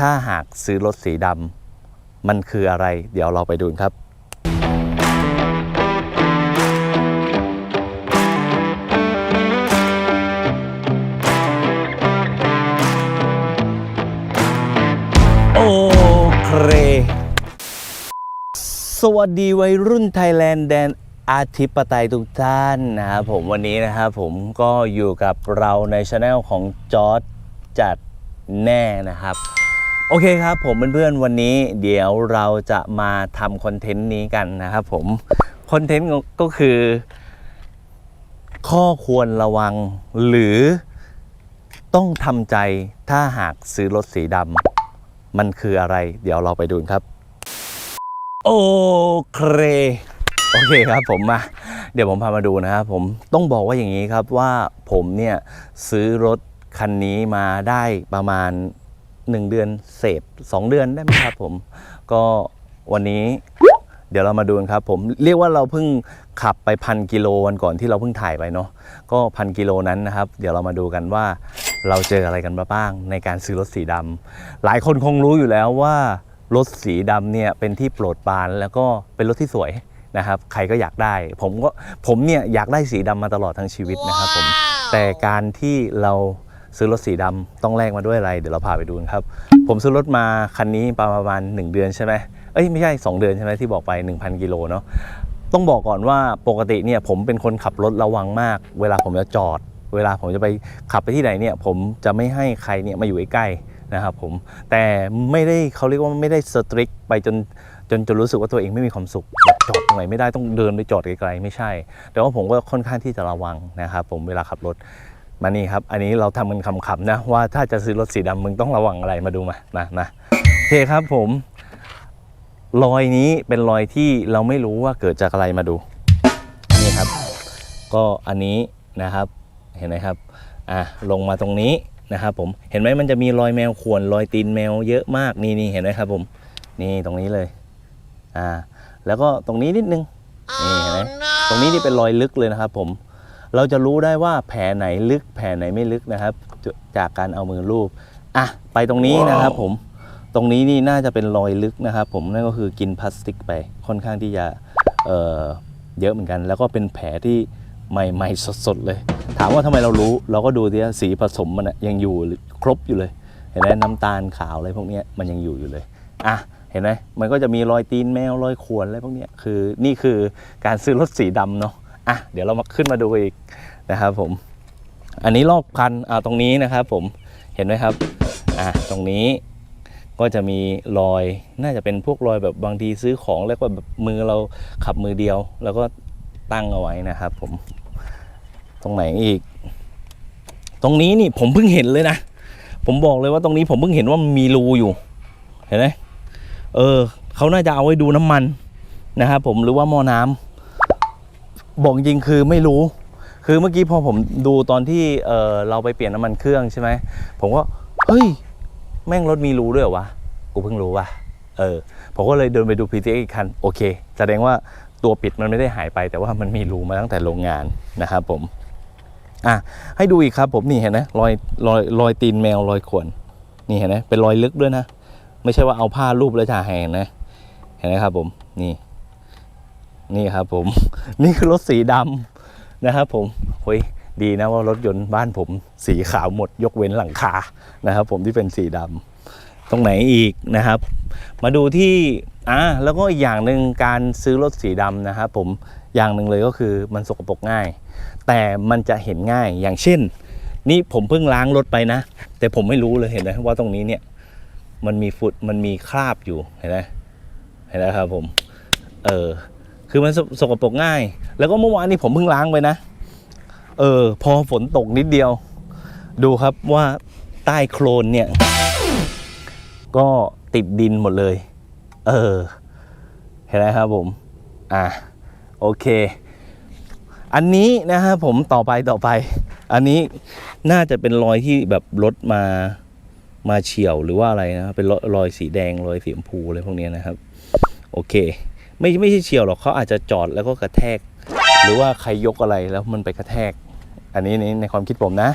ถ้าหากซื้อรถสีดำมันคืออะไร เดี๋ยวเราไปดูครับโอเคสวัสดีวัยรุ่นไทยแลนด์แดนอาธิปไตยทุกท่านนะครับผมวันนี้นะครับผมก็อยู่กับเราในช anel ของจอร์ดจัดแน่นะครับ โอเคครับผมเพื่อนๆวันนี้เดี๋ยวเราจะมาทำคอนเทนต์นี้กันนะครับผมคอนเทนต์ก็คือ ข้อควรระวังหรือต้องทำใจถ้าหากซื้อรถสีดำมันคืออะไร เดี๋ยวเราไปดูครับ โอเคโอเคครับผมมาเดี๋ยวผมพามาดูนะครับผมต้องบอกว่าอย่างนี้ครับว่าผมเนี่ยซื้อรถคันนี้มาได้ประมาณ 1 เดือนเศษ 2 เดือนได้ไหมครับผม ก็วันนี้เดี๋ยวเรามาดูกันครับผมเรียกว่าเราเพิ่งขับไปพันกิโลวันก่อนที่เราเพิ่งถ่ายไปเนาะก็พันกิโลนั้นนะครับ เดี๋ยวเรามาดูกันว่าเราเจออะไรกันมาบ้างในการซื้อรถสีดำหลายคนคงรู้อยู่แล้วว่ารถสีดำเนี่ยเป็นที่โปรดปรานแล้วก็เป็นรถที่สวยนะครับใครก็อยากได้ ผมก็ผมเนี่ยอยากได้สีดำมาตลอดทั้งชีวิตนะครับผมแต่การที่เรา ซื้อรถสีดำต้องแลกมาด้วยอะไร เดี๋ยวเราพาไปดูกันครับ ผมซื้อรถมาคันนี้ประมาณ 1 เดือนใช่ไหมเอ้ยไม่ใช่ 2 เดือนใช่ไหมที่บอกไป 1,000 กิโลเนาะต้องบอกก่อนว่าปกติเนี่ยผมเป็นคนขับรถระวังมาก เวลาผมจะจอด เวลาผมจะไปขับไปที่ไหนเนี่ยผมจะไม่ให้ใครเนี่ยมาอยู่ใกล้นะครับผมแต่ไม่ได้เขาเรียกว่าไม่ได้สตริกไปจนจนจนรู้สึกว่าตัวเองไม่มีความสุขจอดตรงไหนไม่ได้ต้องเดินไปจอดไกลๆไม่ใช่ แต่ว่าผมก็ค่อนข้างที่จะระวังนะครับผมเวลาขับรถ มานี่ครับ อันนี้เราทำกันคำๆนะ ว่าถ้าจะซื้อรถสีดำมึงต้องระวังอะไรมาดูมามามาโอเคครับผม รอยนี้เป็นรอยที่เราไม่รู้ว่าเกิดจากอะไรมาดู นี่ครับ ก็อันนี้นะครับเห็นไหมครับอะลงมาตรงนี้นะครับผมเห็นไหมมันจะมีรอยแมวข่วนรอยตีนแมวเยอะมากนี่นี่เห็นไหมครับผมนี่ตรงนี้เลยอ่าแล้วก็ตรงนี้นิดนึงนี่เห็นไหมตรงนี้นี่เป็นรอยลึกเลยนะครับผม เราจะรู้ได้ว่าแผลไหนลึกแผลไหนไม่ลึกนะครับ จากการเอามือลูบอะไปตรงนี้นะครับผมตรงนี้นี่น่าจะเป็นรอยลึกนะครับผมนั่นก็คือกินพลาสติกไปค่อนข้างที่จะเอ่อเยอะเหมือนกัน แล้วก็เป็นแผลที่ใหม่ๆสดๆเลย ถามว่าทำไมเรารู้ เราก็ดูที่สีผสมมันยังอยู่ครบอยู่เลยเห็นไหมน้ำตาลขาวอะไรพวกนี้มันยังอยู่อยู่เลยอะเห็นไหมมันก็จะมีรอยตีนแมวรอยขวนอะไรพวกนี้คือนี่คือการซื้อรถสีดำเนาะ อะเดี๋ยวเรามาขึ้นมาดูอีกนะครับผม อันนี้รอบคันอ่าตรงนี้นะครับผมเห็นไหมครับอะตรงนี้ก็จะมีรอยน่าจะเป็นพวกรอยแบบบางทีซื้อของแล้วก็แบบมือเราขับมือเดียว แล้วก็ตั้งเอาไว้นะครับผมตรงไหนอีก ตรงนี้นี่ผมเพิ่งเห็นเลยนะ ผมบอกเลยว่าตรงนี้ผมเพิ่งเห็นว่ามีรูอยู่ เห็นไหมเออเขาน่าจะเอาไว้ดูน้ำมันนะครับผมหรือว่าหม้อน้ำ บอกจริงคือไม่รู้ คือเมื่อกี้พอผมดูตอนที่เออเราไปเปลี่ยนน้ำมันเครื่องใช่ไหมผมก็เฮ้ยแม่งรถมีรูด้วยวะกูเพิ่งรู้ว่ะเออผมก็เลยเดินไปดู PTX อีกคันโอเค แสดงว่าตัวปิดมันไม่ได้หายไป แต่ว่ามันมีรูมาตั้งแต่โรงงานนะครับผมอะให้ดูอีกครับผมนี่เห็นไหมรอยรอยรอยตีนแมวรอยข่วนนี่เห็นไหมเป็นรอยลึกด้วยนะ ไม่ใช่ว่าเอาผ้ารูปแล้วจะหายนะ เห็นไหมครับผมนี่ นี่ครับผม นี่คือรถสีดำนะครับผมเฮ้ยดีนะว่ารถยนต์บ้านผมสีขาวหมดยกเว้นหลังคานะครับ ผมที่เป็นสีดำตรงไหนอีกนะครับ มาดูที่อ่าแล้วก็อีกอย่างหนึ่งการซื้อรถสีดำนะครับผมอย่างหนึ่งเลยก็คือมันสกปรกง่าย แต่มันจะเห็นง่ายอย่างเช่น นี่ผมเพิ่งล้างรถไปนะ แต่ผมไม่รู้เลยเห็นไหมว่าตรงนี้เนี่ยมันมีฝุ่นมันมีคราบอยู่เห็นไหมเห็นไหมครับผม เออ คือมันสสกปรกง่าย แล้วก็เมื่อวานนี้ผมเพิ่งล้างไปนะ เออ พอฝนตกนิดเดียว ดูครับว่าใต้โคลนเนี่ย ก็ติดดินหมดเลย เออ เห็นไหมครับผม อะ โอเค อันนี้นะครับผมต่อไปต่อไป อันนี้น่าจะเป็นรอยที่แบบรถมามาเฉียวหรือว่าอะไรนะเป็นรอยสีแดงรอยสีชมพูอะไรพวกนี้นะครับ โอเค ไม่ไม่ใช่เฉียวหรอกเขาอาจจะจอดแล้วก็กระแทก หรือว่าใครยกอะไรแล้วมันไปกระแทก อันนี้นี่ในความคิดผมนะ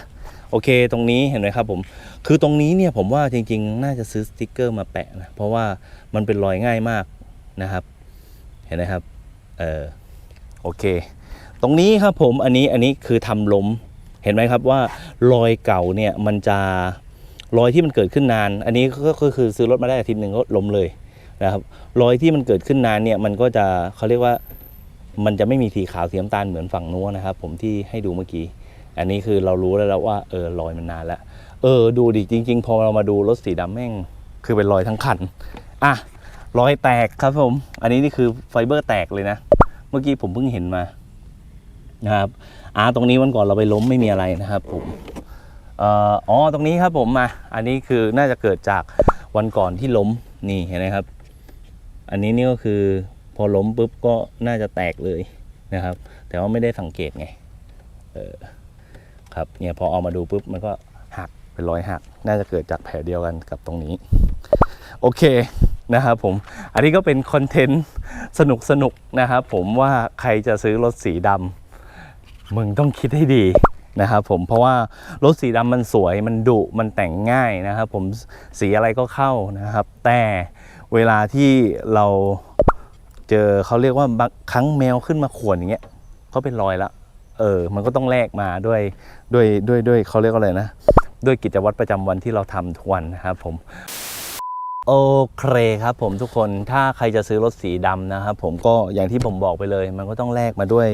โอเคตรงนี้เห็นไหมครับผม คือตรงนี้เนี่ยผมว่าจริง ๆ น่าจะซื้อสติกเกอร์มาแปะนะเพราะว่ามันเป็นรอยง่ายมากนะครับ เห็นไหมครับเออโอเค ตรงนี้ครับผมอันนี้อันนี้คือทำล้มเห็นไหมครับว่ารอยเก่าเนี่ยมันจะรอยที่มันเกิดขึ้นนาน อันนี้ก็คือซื้อรถมาได้อาทิตย์หนึ่งก็ล้มเลย นะครับรอยที่มันเกิดขึ้นนานเนี่ยมันก็จะเขาเรียกว่ามันจะไม่มีสีขาวสีน้ำตาลเหมือนฝั่งนู้นนะครับ ผมที่ให้ดูเมื่อกี้ อันนี้คือเรารู้แล้วว่าเออรอยมันนานแล้วเออดูดิจริง ๆ พอเรามาดูรถสีดำแม่ง คือเป็นรอยทั้งคันอะรอยแตกครับผม อันนี้นี่คือไฟเบอร์แตกเลยนะ เมื่อกี้ผมเพิ่งเห็นมานะครับอ่าตรงนี้วันก่อนเราไปล้มไม่มีอะไรนะครับผมเอ่ออ๋อตรงนี้ครับผมมา อันนี้คือน่าจะเกิดจากวันก่อนที่ล้มนี่เห็นไหมครับ อันนี้นี่ก็คือพอล้มปุ๊บก็น่าจะแตกเลยนะครับ แต่ว่าไม่ได้สังเกตไงเออครับเนี่ยพอเอามาดูปุ๊บมันก็หักเป็นรอยหัก น่าจะเกิดจากแผลเดียวกันกับตรงนี้ โอเคนะครับผม อันนี้ก็เป็นคอนเทนต์สนุกสนุกนะครับผมว่าใครจะซื้อรถสีดำมึงต้องคิดให้ดีนะครับผมเพราะว่ารถสีดำมันสวยมันดุมันแต่งง่ายนะครับผมสีอะไรก็เข้านะครับ แต่ เวลาที่เราเจอเขาเรียกว่าบางครั้งแมวขึ้นมาข่วนอย่างเงี้ยก็เป็นรอยละเออ มันก็ต้องแลกมาด้วยด้วยด้วยด้วยเขาเรียกว่าอะไรนะ ด้วยกิจวัตรประจำวันที่เราทำทุกวันนะครับผมโอเคครับผมทุกคนถ้าใครจะซื้อรถสีดำนะครับผมก็อย่างที่ผมบอกไปเลย มันก็ต้องแลกมาด้วย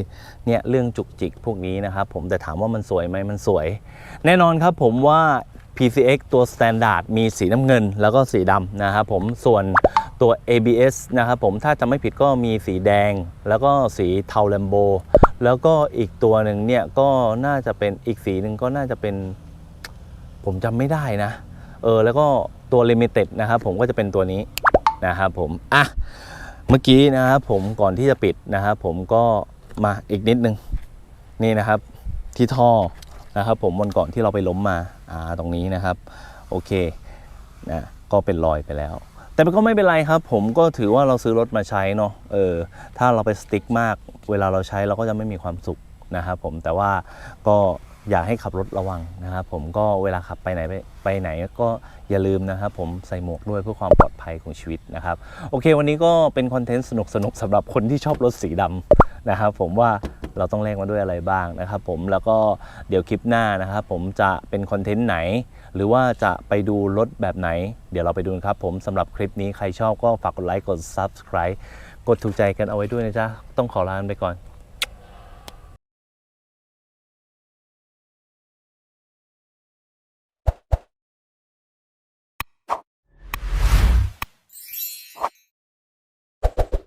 เนี่ยเรื่องจุกจิกพวกนี้นะครับผมแต่ถามว่ามันสวยไหมมันสวย แน่นอนครับผมว่า PCX ตัว Standard มีสีน้ำเงินแล้วก็สีดำนะครับผมส่วนตัว ABS นะครับผมถ้าจำไม่ผิดก็มีสีแดง แล้วก็สีเทาแลมโบ แล้วก็อีกตัวหนึ่งเนี่ยก็น่าจะเป็นอีกสีหนึ่งก็น่าจะเป็น ผมจำไม่ได้นะ เออแล้วก็ตัว Limited นะครับผมก็จะเป็นตัวนี้นะครับผมอะเมื่อกี้นะครับผมก่อนที่จะปิดนะครับผมก็มาอีกนิดนึงนี่นะครับที่ท่อ นะครับ ผมวันก่อนที่เราไปล้มมาอ่าตรงนี้นะครับ โอเคนะก็เป็นรอยไปแล้ว แต่ก็ไม่เป็นไรครับ ผมก็ถือว่าเราซื้อรถมาใช้เนาะเออถ้าเราไปสติ๊กมาก เวลาเราใช้เราก็จะไม่มีความสุขนะครับผมแต่ว่าก็อยากให้ขับรถระวังนะครับ ผมก็เวลาขับไปไหนไปไปไหนก็อย่าลืมนะครับ ผมใส่หมวกด้วยเพื่อความปลอดภัยของชีวิตนะครับ โอเค วันนี้ก็เป็นคอนเทนต์สนุกๆสำหรับคนที่ชอบรถสีดำนะครับ ผมว่า เราต้องแลกมาด้วยอะไรบ้างนะครับผมแล้วก็เดี๋ยวคลิปหน้านะครับผมจะเป็นคอนเทนต์ไหน หรือว่าจะไปดูรถแบบไหน เดี๋ยวเราไปดูนครับผมสำหรับคลิปนี้ใครชอบก็ฝากกดไลค์กด subscribe กดถูกใจกันเอาไว้ด้วยนะจ๊ะ ต้องขอลาไปก่อน